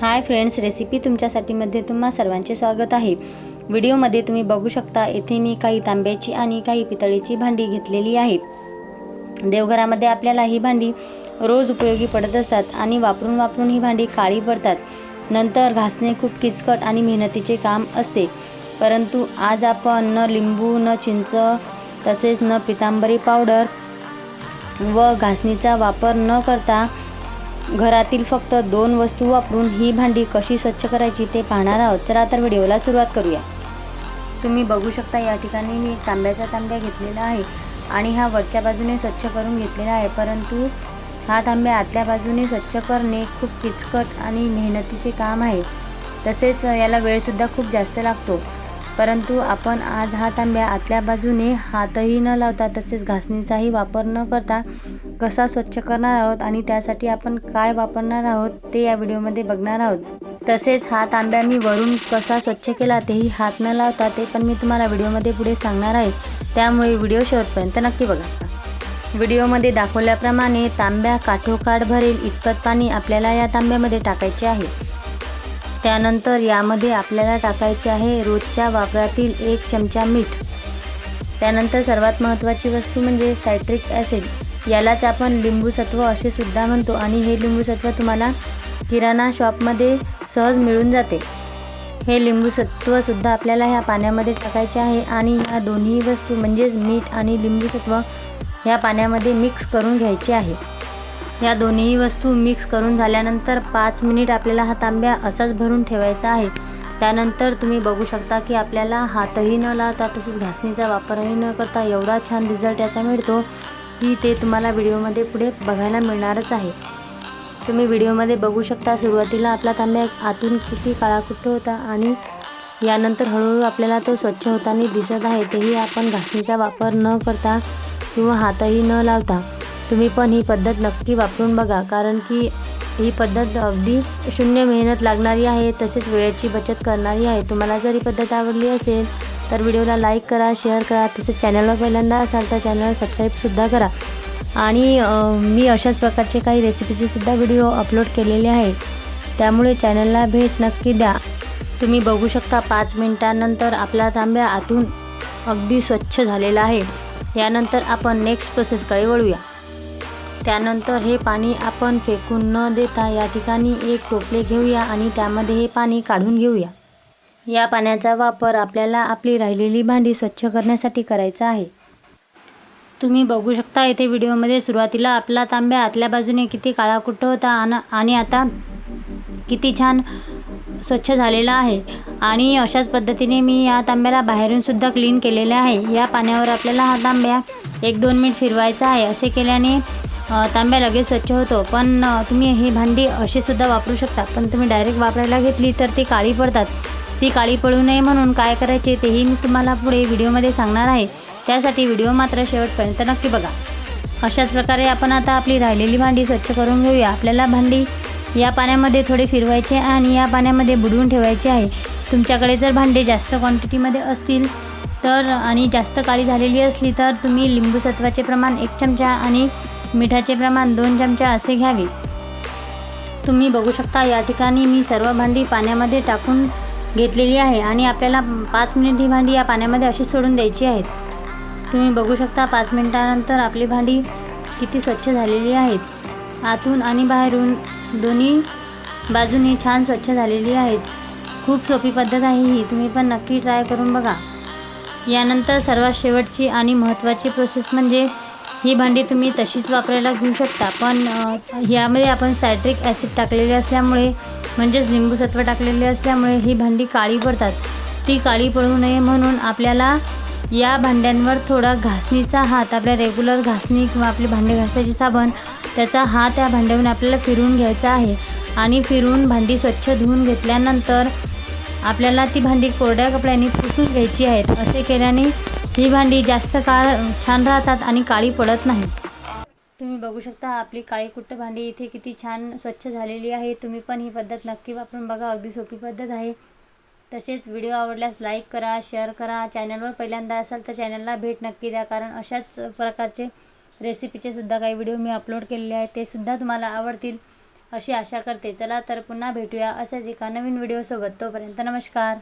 Hi friends recipe तुमच्यासाठीमध्ये तुम्हा सर्वांचे स्वागत आहे. व्हिडिओमध्ये तुम्ही बघू शकता येथे मी काही तांब्याची आणि काही पितळीची भांडी घेतलेली आहे देवघरामध्ये आपल्याला ही भांडी रोज उपयोगी पडत असतात आणि वापरून वापरून ही भांडी काळी पडतात. नंतर घासणे खूप किचकट आणि मेहनतीचे काम असते. परंतु आज आपण न लिंबू न चिंच तसेच न पितांबरी पावडर व घासणीचा वापर न करता घरातील फक्त दोन वस्तू वापरून ही भांडी कशी स्वच्छ करायची ते पाहणार आहोत. चला तर व्हिडिओला सुरुवात करूया. तुम्ही बघू शकता या ठिकाणी मी तांब्याचा तांब्या घेतलेला आहे आणि हा वरच्या बाजूने स्वच्छ करून घेतलेला आहे. परंतु हा तांब्या आतल्या बाजूने स्वच्छ करणे खूप किचकट आणि मेहनतीचे काम आहे. तसेच याला वेळसुद्धा खूप जास्त लागतो. परंतु आपण आज हा तांब्या आतल्या बाजूने हातही न लावता तसेच घासणीचाही वापर न करता कसा स्वच्छ करणार आहोत आणि त्यासाठी आपण काय वापरणार आहोत ते या व्हिडिओमध्ये बघणार आहोत. तसेच हा तांब्या मी वरून कसा स्वच्छ केला तेही हात न लावता ते पण मी तुम्हाला व्हिडिओमध्ये पुढे सांगणार आहे. त्यामुळे व्हिडिओ शेवटपर्यंत नक्की बघा. व्हिडिओमध्ये दाखवल्याप्रमाणे तांब्या काठोकाठ भरेल इतपत पाणी आपल्याला या तांब्यामध्ये टाकायचे आहे. त्यानंतर यामध्ये आपल्याला टाकायचे आहे रोजच्या वापरातील एक चमचा मीठ. त्यानंतर सर्वात महत्त्वाची वस्तू म्हणजे सायट्रिक ॲसिड. यालाच आपण लिंबूसत्व असे सुद्धा म्हणतो आणि हे लिंबूसत्व तुम्हाला किराणा शॉपमध्ये सहज मिळून जाते. हे लिंबूसत्वसुद्धा आपल्याला ह्या पाण्यामध्ये टाकायचे आहे आणि ह्या दोन्ही वस्तू म्हणजेच मीठ आणि लिंबूसत्व ह्या पाण्यामध्ये मिक्स करून घ्यायचे आहे. या दोन्ही वस्तू मिक्स करून झाल्यानंतर पाच मिनिट आपल्याला हा तांब्या असाच भरून ठेवायचा आहे. त्यानंतर तुम्ही बघू शकता की आपल्याला हातही न लावता तसेच घासणीचा वापरही न करता एवढा छान रिझल्ट याचा मिळतो की ते तुम्हाला व्हिडिओमध्ये पुढे बघायला मिळणारच आहे. तुम्ही व्हिडिओमध्ये बघू शकता सुरुवातीला आपला तांब्या आतून किती काळाकुट्ट होता आणि यानंतर हळूहळू आपल्याला तो स्वच्छ होताना दिसत आहे. तेही आपण घासणीचा वापर न करता किंवा हातही न लावता. तुम्ही पण ही पद्धत नक्की वापरून बघा कारण की ही पद्धत अगदी शून्य मेहनत लागणारी आहे तसेच वेळेची बचत करणारी आहे. तुम्हाला जर ही पद्धत आवडली असेल तर व्हिडिओला लाईक करा शेअर करा तसेच चॅनलवर पहिल्यांदा असाल तर चॅनलला सबस्क्राईबसुद्धा करा. आणि मी अशाच प्रकारचे काही रेसिपीचेसुद्धा व्हिडिओ अपलोड केलेले आहे त्यामुळे चॅनलला भेट नक्की द्या. तुम्ही बघू शकता पाच मिनटानंतर आपला तांब्या आतून अगदी स्वच्छ झालेला आहे. यानंतर आपण नेक्स्ट प्रोसेसकडे वळूया. त्यानंतर हे पाणी आपण फेकून न देता या ठिकाणी एक टोपले घेऊया आणि त्यामध्ये हे पाणी काढून घेऊया. या पाण्याचा वापर आपल्याला आपली राहिलेली भांडी स्वच्छ करण्यासाठी करायचा आहे. तुम्ही बघू शकता येथे व्हिडिओमध्ये सुरुवातीला आपला तांब्या आतल्या बाजूने किती काळाकुट्ट होता आणि आता किती छान स्वच्छ झालेला आहे. आणि अशाच पद्धतीने मी या तांब्याला बाहेरूनसुद्धा क्लीन केलेले आहे. या पाण्यावर आपल्याला हा तांब्या एक दोन मिनिट फिरवायचा आहे. असे केल्याने तांब्या लगेच स्वच्छ होतो. पण तुम्ही ही भांडी अशी सुद्धा वापरू शकता. पण तुम्ही डायरेक्ट वापरायला घेतली तर ती काळी पडतात. ती काळी पडू नये म्हणून काय करायचे तेही मी तुम्हाला पुढे व्हिडिओमध्ये सांगणार आहे. त्यासाठी व्हिडिओ मात्र शेवटपर्यंत नक्की बघा. अशाच प्रकारे आपण आता आपली राहिलेली भांडी स्वच्छ करून घेऊया. आपल्याला भांडी या पाण्यामध्ये थोडे फिरवायचे आणि या पाण्यामध्ये बुडवून ठेवायचे आहे. तुमच्याकडे जर भांडे जास्त क्वांटिटीमध्ये असतील तर आणि जास्त काळी झालेली असली तर तुम्ही लिंबू सत्वाचे प्रमाण एक चमचा आणि मिठाचे प्रमाण दोन चमचा असे घ्यावे. तुम्ही बघू शकता या ठिकाणी मी सर्व भांडी पाण्यामध्ये टाकून घेतलेली आहे आणि आपल्याला पाच मिनिट ही भांडी या पाण्यामध्ये अशी सोडून द्यायची आहेत. तुम्ही बघू शकता पाच मिनिटानंतर आपली भांडी किती स्वच्छ झालेली आहेत. आतून आणि बाहेरून दोन्ही बाजूनी छान स्वच्छ झालेली आहेत. खूप सोपी पद्धत आहे ही तुम्ही पण नक्की ट्राय करून बघा. यानंतर सर्वात शेवटची आणि महत्त्वाची प्रोसेस म्हणजे ही भांडी तुम्ही तशीच वापरायला घेऊ शकता. पण यामध्ये आपण सायट्रिक ॲसिड टाकलेले असल्यामुळे म्हणजेच लिंबूसत्व टाकलेले असल्यामुळे ही भांडी काळी पडतात. ती काळी पडू नये म्हणून आपल्याला या भांड्यांवर थोडा घासणीचा हात आपल्या रेग्युलर घासणी किंवा आपले भांडे घासायचे साबण त्याचा हात या भांड्यावरून आपल्याला फिरवून घ्यायचा आहे. आणि फिरवून भांडी स्वच्छ धुवून घेतल्यानंतर आपल्याला ती भांडी कोरड्या कपड्यांनी पुसून घ्यायची आहेत. असे केल्याने ही भांडी जास्त काळ छान राहतात आणि काळी पडत नाही तुम्ही बघू शकता आपली काळी कुट्ट भांडी इथे किती छान स्वच्छ झालेली आहे. तुम्ही पण ही पद्धत नक्की वापरून बघा अगदी सोपी पद्धत आहे. तसेच व्हिडिओ आवडल्यास लाईक करा शेअर करा. चॅनलवर पहिल्यांदा असाल तर चॅनलला भेट नक्की द्या कारण अशाच प्रकारचे रेसिपीचे सुद्धा काही व्हिडिओ मी अपलोड केलेले आहेत ते सुद्धा तुम्हाला आवडतील. अशी आशा करते. चला तर पुन्हा भेटूया अशाच एका नवीन व्हिडिओसोबत. तोपर्यंत नमस्कार.